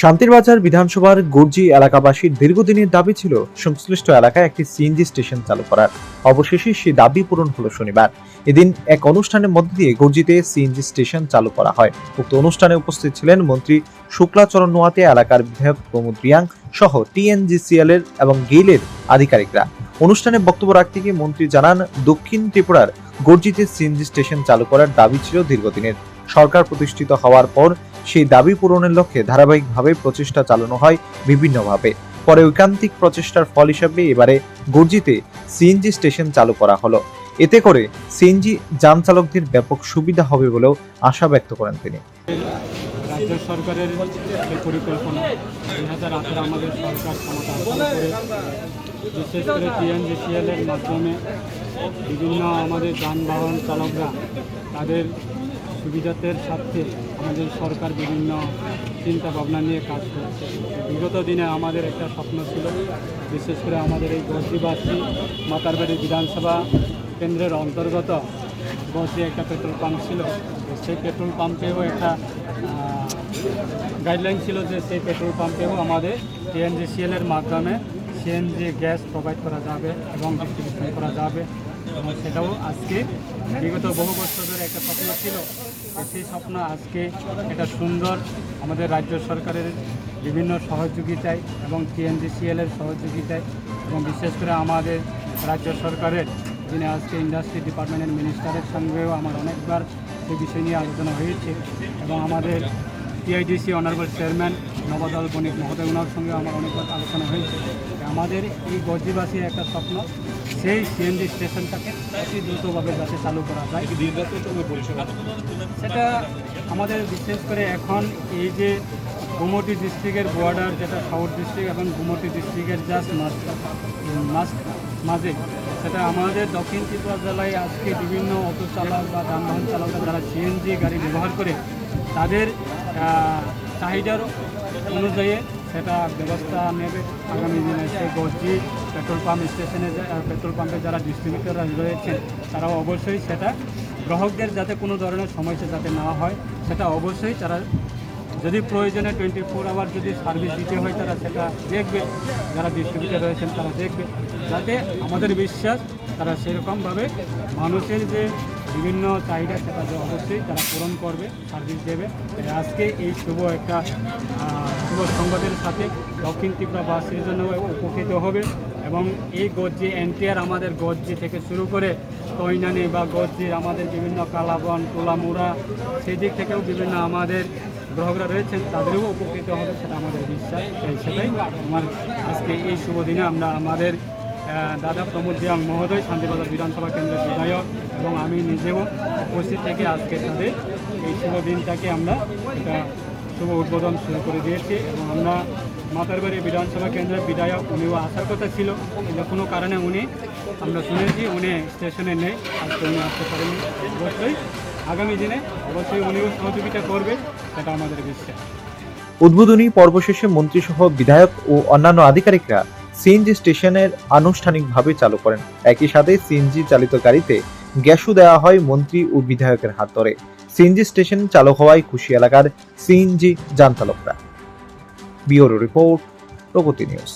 শান্তির বাজার বিধানসভার গর্জি এলাকাবাসীর দীর্ঘদিনের দাবি ছিল সংশ্লিষ্ট এলাকায় একটি সিএনজি স্টেশন চালু করার। অবশেষে সেই দাবি পূরণ হলো শনিবার। এদিন এক অনুষ্ঠানের মধ্য দিয়ে গর্জিতে সিএনজি স্টেশন চালু করা হয়। উক্ত অনুষ্ঠানে উপস্থিত ছিলেন মন্ত্রী শুক্লাচরণ নোয়াতে এলাকার বিধায়ক প্রমোদ রিয়াং সহ টিএনজিসিএল এর এবং গেইলের আধিকারিকরা। অনুষ্ঠানে বক্তব্য রাখতে গিয়ে মন্ত্রী জানান, দক্ষিণ ত্রিপুরার গর্জিতে সিএনজি স্টেশন চালু করার দাবি ছিল দীর্ঘদিনের। সরকার প্রতিষ্ঠিত হওয়ার পর সেই দাবি পূরণের লক্ষ্যে ধারাবাহিকভাবে প্রচেষ্টা চালানো হয় বিভিন্নভাবে। পরে ঐকান্তিক প্রচেষ্টার ফল হিসাবে এবারে গর্জিতে সিএনজি স্টেশন চালু করা হলো। এতে করে সিএনজি যান চালকদের ব্যাপক সুবিধা হবে বলেও আশা ব্যক্ত করেন তিনি। রাজ্য সরকারের যে পরিকল্পনা, দুই হাজার আঠারো আমাদের সরকার ক্ষমতা করে, বিশেষ করে টিএনজিসিএল এর মাধ্যমে বিভিন্ন আমাদের যানবাহন চালকরা তাদের সুবিধাতের স্বার্থে আমাদের সরকার বিভিন্ন চিন্তা ভাবনা নিয়ে কাজ করছে। বিগত দিনে আমাদের একটা স্বপ্ন ছিল, বিশেষ করে আমাদের এই গসিবাসী মাতারবাড়ি বিধানসভা কেন্দ্রের অন্তর্গত গসি একটা পেট্রোল পাম্প ছিল। সেই পেট্রোল পাম্পেও একটা গাইডলাইন ছিল যে সেই পেট্রোল পাম্পেও আমাদের টিএনজিসিএল এর মাধ্যমে সিএনজি গ্যাস প্রোভাইড করা যাবে এবং ডিস্ট্রিবিউশন করা যাবে। এবং সেটাও আজকে বিগত বহু বছর ধরে একটা স্বপ্ন ছিল। সেই স্বপ্ন আজকে একটা সুন্দর আমাদের রাজ্য সরকারের বিভিন্ন সহযোগিতায় এবং টিএনজিসিএল এর সহযোগিতায় এবং বিশেষ করে আমাদের রাজ্য সরকারের যিনি আজকে ইন্ডাস্ট্রি ডিপার্টমেন্টের মিনিস্টারের সঙ্গেও আমার অনেকবার সেই বিষয় নিয়ে আলোচনা হয়েছে এবং আমাদের TIDC honourable chairman Nabadal Banik মহোদয় ওনার সঙ্গে আমার অনেক আলোচনা হয়েছে। আমাদের এই গর্জিবাসী একটা স্বপ্ন সেই সিএনজি স্টেশনটাকে অতি দ্রুতভাবে যাতে চালু করা যায়। সেটা আমাদের বিশেষ করে এখন এই যে গুমটি ডিস্ট্রিক্টের বর্ডার যেটা সাউথ ডিস্ট্রিক্ট এবং গুমটি ডিস্ট্রিক্টের জাস্ট মাঝ মাঝে। সেটা আমাদের দক্ষিণ ত্রিপুরা জেলায় আজকে বিভিন্ন অটো চালক বা যানবাহন চালকরা যারা সিএনজি গাড়ি ব্যবহার করে, তাদের চাহিদার অনুযায়ী সেটা ব্যবস্থা নেবে। আগামী দিনে সেই গজি পেট্রোল পাম্প স্টেশনে পেট্রোল পাম্পে যারা ডিস্ট্রিবিউটররা রয়েছেন, তারাও অবশ্যই সেটা গ্রাহকদের যাতে কোনো ধরনের সমস্যা যাতে না হয়, সেটা অবশ্যই তারা যদি প্রয়োজনে টোয়েন্টি ফোর আওয়ার যদি সার্ভিস দিতে হয় তারা সেটা দেখবে। যারা ডিস্ট্রিবিউটার রয়েছেন তারা দেখবে। যাতে আমাদের বিশ্বাস, তারা সেরকমভাবে মানুষের যে বিভিন্ন চাহিদা সেটা অবশ্যই তারা পূরণ করবে, সার্ভিস দেবে। আজকে এই শুভ একটা শুভ সংবাদের সাথে দক্ষিণ ত্রিপুরা ত্রিপুরাবাসীর জন্য উপকৃত হবে এবং এই গজ্জি এনটিআর আমাদের গজ্জি থেকে শুরু করে তৈনানি বা গজ্জির আমাদের বিভিন্ন কালাবন, তোলামুড়া সেই দিক থেকেও বিভিন্ন আমাদের গ্রাহকরা রয়েছেন, তাদেরও উপকৃত হবে সেটা আমাদের বিশ্বাস। তাই সেটাই আমার আজকে এই শুভ দিনে আমরা আমাদের দাদা প্রমোদ দিয়াং মহোদয়, শান্তিবাজার বিধানসভা কেন্দ্রের বিধায়ক এবং আমি নিজেও উপস্থিত থেকে আজকে তাদের এই শুভ দিনটাকে আমরা এটা শুভ উদ্বোধন শুরু করে দিয়েছি এবং আমরা মাতারবাড়ি বিধানসভা কেন্দ্রের বিধায়ক, উনিও আসার কথা ছিল, কিন্তু কোনো কারণে উনি, আমরা শুনেছি উনি স্টেশনে নেই আজকে উনি আসতে পারেননি। অবশ্যই আগামী দিনে অবশ্যই উনিও সহযোগিতা করবে, সেটা আমাদের বিশ্বাস। উদ্বোধনী পর্ব শেষে মন্ত্রীসহ বিধায়ক ও অন্যান্য আধিকারিকরা সিএনজি স্টেশনের আনুষ্ঠানিকভাবে চালু করেন। একই সাথে সিএনজি চালিত গাড়িতে গ্যাসও দেওয়া হয় মন্ত্রী ও বিধায়কের হাত ধরে। সিএনজি স্টেশন চালু হওয়ায় খুশি এলাকার সিএনজি যান চালকরা রিপোর্ট, প্রগতি নিউজ।